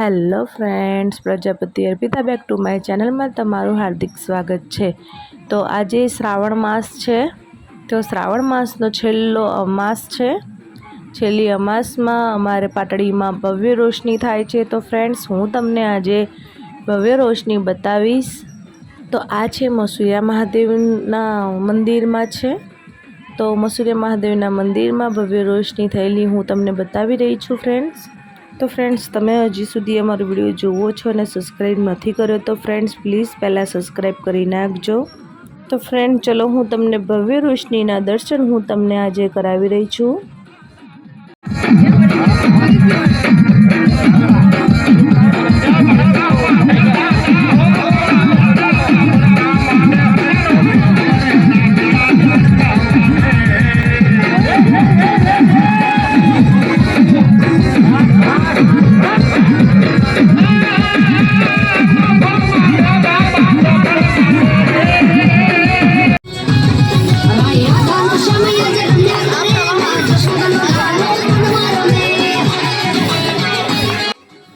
Hello friends, Prajapati Arpita back to my ચેનલમાં તમારું હાર્દિક સ્વાગત છે. તો આજે શ્રાવણ માસ છે. તો શ્રાવણ માસનો છેલ્લો અમાસ છે. છેલ્લી અમાસમાં અમારે પાટડીમાં ભવ્ય રોશની થાય છે. તો ફ્રેન્ડ્સ, હું તમને આજે ભવ્ય રોશની બતાવીશ. તો આ છે મસુયા મહાદેવના મંદિરમાં છે. તો મસુરિયા મહાદેવના મંદિરમાં ભવ્ય રોશની થયેલી હું તમને બતાવી રહી છું ફ્રેન્ડ્સ. તો ફ્રેન્ડ્સ તમે હજી સુધી અમારો વીડિયો જુઓ છો અને સબસ્ક્રાઈબ નથી કર્યો, તો ફ્રેન્ડ્સ પ્લીઝ પહેલાં સબસ્ક્રાઈબ કરી નાખજો. તો ફ્રેન્ડ ચલો હું તમને ભવ્ય રોશનીના દર્શન હું તમને આજે કરાવી રહી છું.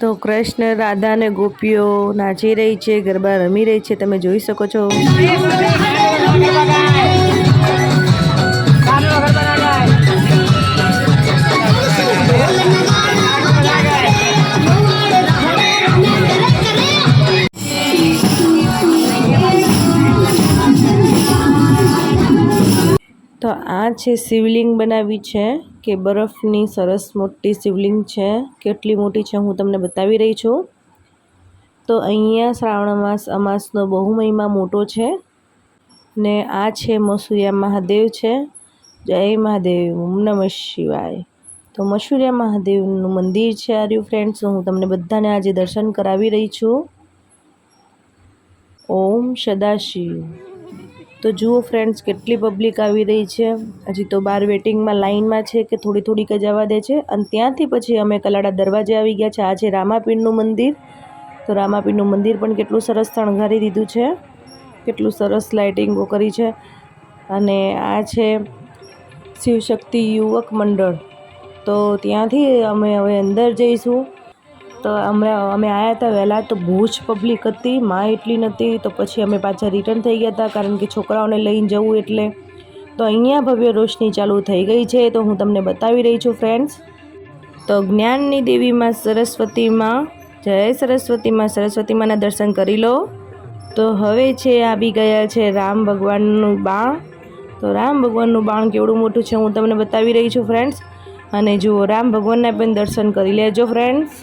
તો કૃષ્ણ, રાધા અને ગોપીઓ નાચી રહી છે, ગરબા રમી રહી છે, તમે જોઈ શકો છો. તો આ છે શિવલિંગ બનાવી છે. કે બરફની સરસ મોટી શિવલિંગ છે, કેટલી મોટી છે હું તમને બતાવી રહી છું. તો અહીંયા શ્રાવણ માસ અમાસનો બહુ મહિમા મોટો છે ને આ છે મસુરિયા મહાદેવ છે. જય મહાદેવ નમઃ શિવાય. તો મસુરિયા મહાદેવનું મંદિર છે આર્યુ ફ્રેન્ડ્સ, હું તમને બધાને આજે દર્શન કરાવી રહી છું. ઓમ સદાશિવ. તો જુઓ ફ્રેન્ડ્સ કેટલી પબ્લિક આવી રહી છે. હજી તો બાર વેટિંગમાં લાઇનમાં છે કે થોડી થોડીક જ આવવા દે છે. અને ત્યાંથી પછી અમે કલાડા દરવાજે આવી ગયા છે. આ છે રામાપીરનું મંદિર. તો રામાપીરનું મંદિર પણ કેટલું સરસ શણગારી દીધું છે. કેટલું સરસ લાઇટિંગો કરી છે. અને આ છે શિવશક્તિ યુવક મંડળ. તો ત્યાંથી અમે હવે અંદર જઈશું. તો અમે અમે આવ્યા હતા વહેલા તો બહુ જ પબ્લિક હતી, માં એટલી નહોતી તો પછી અમે પાછા રિટર્ન થઈ ગયા હતા કારણ કે છોકરાઓને લઈને જવું એટલે. તો અહીંયા ભવ્ય રોશની ચાલુ થઈ ગઈ છે તો હું તમને બતાવી રહી છું ફ્રેન્ડ્સ તો જ્ઞાનની દેવીમાં સરસ્વતીમાં, જય સરસ્વતીમાં, સરસ્વતીમાંના દર્શન કરી લો. તો હવે છે આવી ગયા છે રામ ભગવાનનું બાણ. તો રામ ભગવાનનું બાણ કેવડું મોટું છે હું તમને બતાવી રહી છું ફ્રેન્ડ્સ અને જુઓ રામ ભગવાનના પણ દર્શન કરી લેજો ફ્રેન્ડ્સ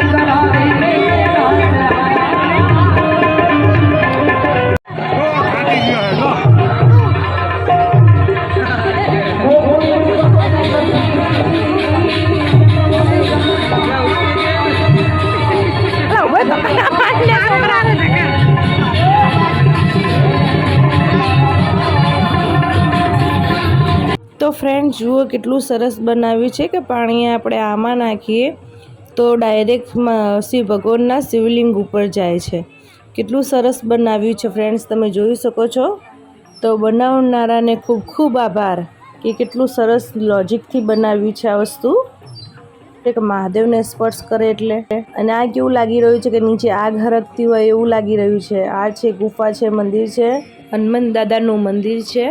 ફ્રેન્ડ જુઓ કેટલું સરસ બનાવ્યું છે કે પાણી આપણે આમાં નાખીએ તો ડાયરેક્ટ શિવ ભગવાનના શિવલિંગ ઉપર જાય છે. કેટલું સરસ બનાવ્યું છે ફ્રેન્ડ્સ તમે જોઈ શકો છો. તો બનાવનારાને ખૂબ ખૂબ આભાર કે કેટલું સરસ લોજિકથી બનાવ્યું છે આ વસ્તુ. એક મહાદેવને સ્પર્શ કરે એટલે. અને આ કેવું લાગી રહ્યું છે કે નીચે આગ હરકતી હોય એવું લાગી રહ્યું છે. આ છે ગુફા છે, મંદિર છે. હનુમાન દાદાનું મંદિર છે.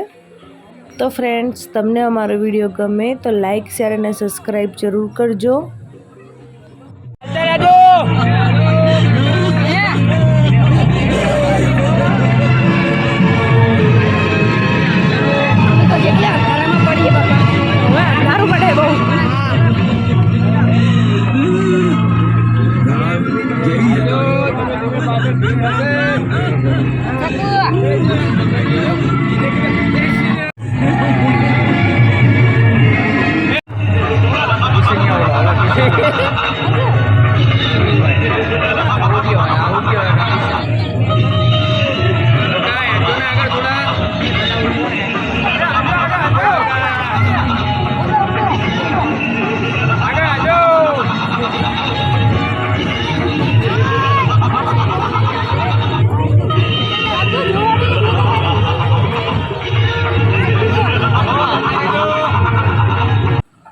તો ફ્રેન્ડ્સ તમને અમારો વીડિયો ગમે તો લાઇક શેર અને સબસ્ક્રાઈબ જરૂર કરજો.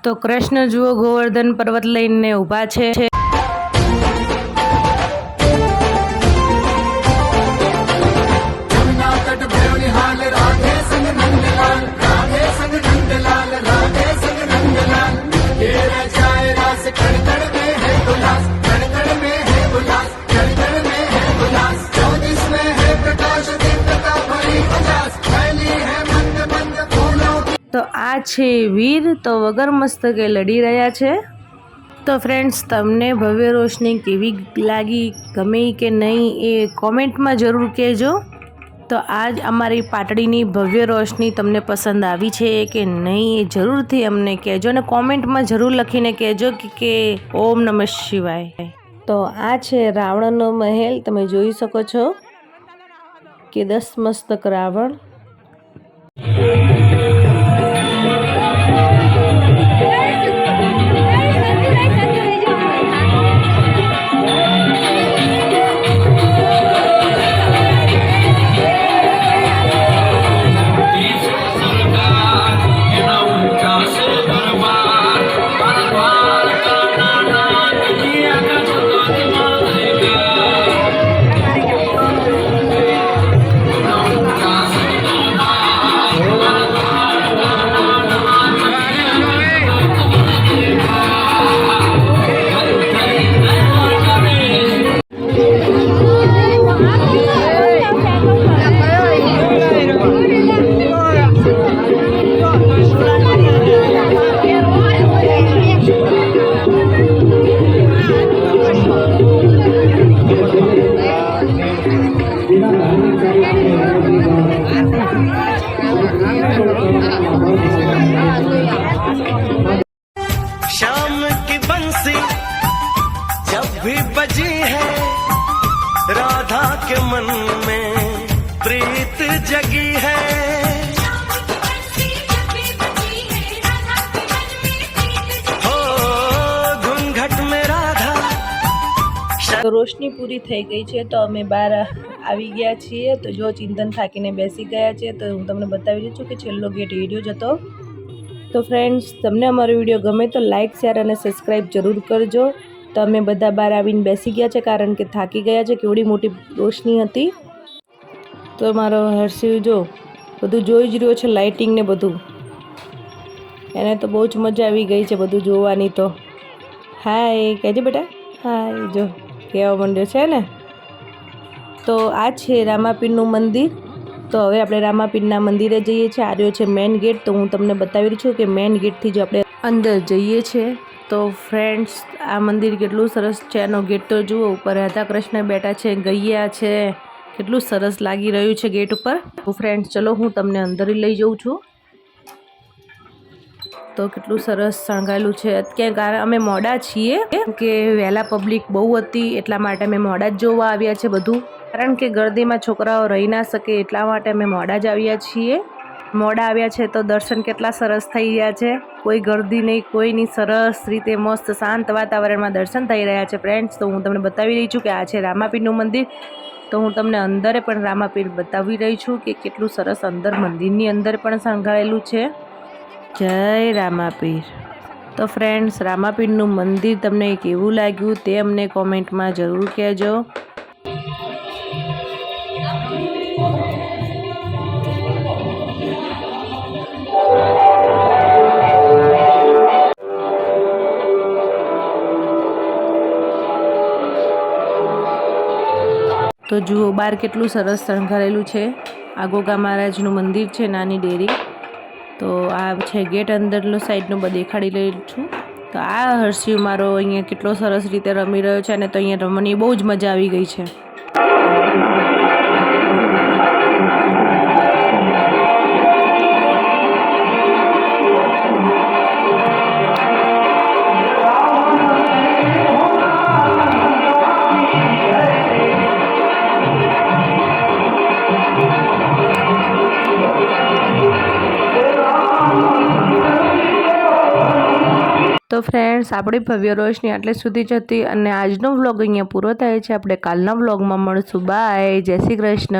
તો કૃષ્ણ જુઓ ગોવર્ધન પર્વત લઈને ઊભા છે. છે વીર તો વગર મસ્તકે લડી રહ્યા છે. તો ફ્રેન્ડ્સ તમને ભવ્ય રોશની કેવી લાગી, ગમે કે નહીં એ કોમેન્ટમાં જરૂર કહેજો. તો આજ અમારી પાટડીની ભવ્ય રોશની તમને પસંદ આવી છે કે નહીં એ જરૂરથી અમને કહેજો અને કોમેન્ટમાં જરૂર લખીને કહેજો કે ઓમ નમઃ શિવાય. તો આ છે રાવણનો મહેલ, તમે જોઈ શકો છો કે દસ મસ્તક રાવણ. मन में प्रीत जगी है हो घूंघट में राधा તો રોશની પૂરી થઈ ગઈ છે તો અમે બહાર આવી ગયા છીએ તો જો ચિંતન થાકીને બેસી ગયા છે તો હું તમને બતાવી રહી છું કે છેલ્લો ગેટ વિડીયો જ હતો તો ફ્રેન્ડ્સ તમને અમારો વિડીયો ગમે તો લાઇક શેર અને સબસ્ક્રાઈબ જરૂર કરજો તો અમે બધા બહાર આવીને બેસી ગયા છે કારણ કે થાકી ગયા છે, કેવડી મોટી રોશની હતી. તો મારો હર્ષિવ જો, બધું જોઈ જ રહ્યો છે લાઇટિંગ ને બધું. એને તો બહુ જ મજા આવી ગઈ છે બધું જોવાની તો. હાય કહેજે બેટા? હાય જો, કહેવા માંડ્યો છે ને? તો આ છે રામાપીરનું મંદિર. તો હવે આપણે રામાપીરના મંદિરે જઈએ છીએ. આ રહ્યો છે મેઇન ગેટ તો હું તમને બતાવી રહી છું કે મેઇન ગેટથી જો આપણે અંદર જઈએ છીએ, તો ફ્રેન્ડ્સ આ મંદિર કેટલું સરસ છે. એનો ગેટ તો જુઓ, ઉપર રાધા કૃષ્ણ બેઠા છે, ગૈયા છે. કેટલું સરસ લાગી રહ્યું છે ગેટ ઉપર. તો ફ્રેન્ડ્સ ચલો હું તમને અંદર લઈ જઉં છું. તો કેટલું સરસ શણગાયેલું છે. કારણ અમે મોડા છીએ કે વહેલા પબ્લિક બહુ હતી, એટલા માટે અમે મોડા જ જોવા આવ્યા છે બધું. કારણ કે ગરદીમાં છોકરાઓ રહી ના શકે, એટલા માટે અમે મોડા જ આવ્યા છીએ. મોડા આવ્યા છે તો દર્શન કેટલા સરસ થઈ રહ્યા છે. કોઈ ગરદી નહીં, કોઈની સરસ રીતે મસ્ત શાંત વાતાવરણમાં દર્શન થઈ રહ્યા છે ફ્રેન્ડ્સ તો હું તમને બતાવી રહી છું કે આ છે રામાપીરનું મંદિર. તો હું તમને અંદરે પણ રામાપીર બતાવી રહી છું કે કેટલું સરસ અંદર મંદિરની અંદર પણ શણગારેલું છે. જય રામાપીર. તો ફ્રેન્ડ્સ રામાપીરનું મંદિર તમને કેવું લાગ્યું તે અમને કોમેન્ટમાં જરૂર કહેજો. તો જુઓ બાર કેટલું સરસ શણગારેલું છે. આગોગા મહારાજનું મંદિર છે, નાની ડેરી. તો આ છે ગેટ અંદરનો સાઈડનું દેખાડી રહી છું. તો આ હર્ષિવ મારો અહીંયા કેટલો સરસ રીતે રમી રહ્યો છે અને તો અહીંયા રમવાની બહુ જ મજા આવી ગઈ છે. ફ્રેન્ડ્સ, આપણી ભવ્ય રોશની આટલે સુધી જ હતી અને આજનો વ્લોગ અહીંયા પૂરો થાય છે. આપણે કાલના વ્લોગમાં મળશું. બાય. જય શ્રી કૃષ્ણ.